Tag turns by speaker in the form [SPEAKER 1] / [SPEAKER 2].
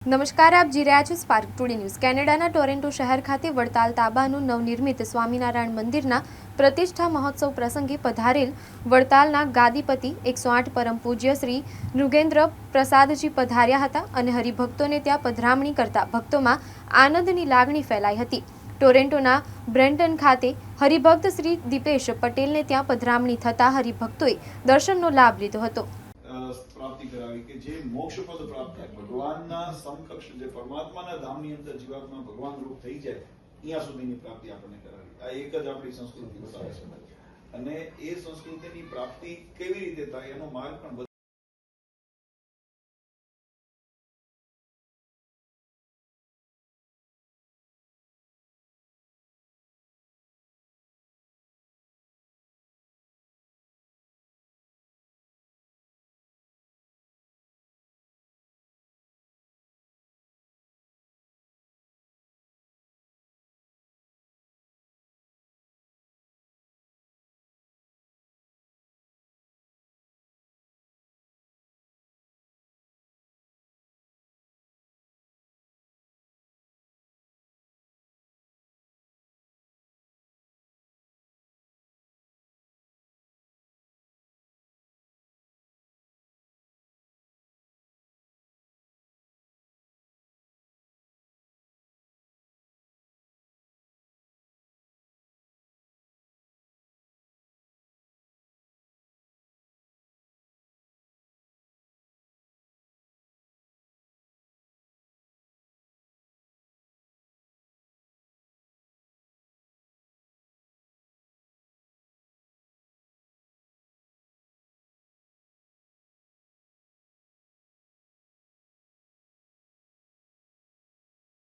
[SPEAKER 1] નમસ્કાર, આપ જી રહ્યા છો સ્પાર્ક ટુડે ન્યૂઝ કેનેડાના ટોરેન્ટો શહેર ખાતે વડતાલ તાબાનું નવનિર્મિત સ્વામિનારાયણ મંદિરના પ્રતિષ્ઠા મહોત્સવ પ્રસંગે પધારેલ વડતાલના ગાદીપતિ એકસો આઠ પરમ પૂજ્ય શ્રી નૃગેન્દ્ર પ્રસાદજી પધાર્યા હતા અને હરિભક્તોને ત્યાં પધરામણી કરતા ભક્તોમાં આનંદની લાગણી ફેલાઈ હતી. ટોરેન્ટોના બ્રેન્ટન ખાતે હરિભક્ત શ્રી દીપેશ પટેલને ત્યાં પધરામણી થતા હરિભક્તોએ દર્શનનો લાભ લીધો હતો.
[SPEAKER 2] અ, કે જે મોક્ષ પદ પ્રાપ્ત થાય ભગવાનના સમકક્ષ જે પરમાત્માના ધામની અંદર જીવાત્મા ભગવાન રૂપ થઈ જાય અહીંયા સુધીની પ્રાપ્તિ આપણને કરાવી. આ એક જ આપણી સંસ્કૃતિ બતાવે છે. અને એ સંસ્કૃતિની પ્રાપ્તિ કેવી રીતે થાય એનો માર્ગ પણ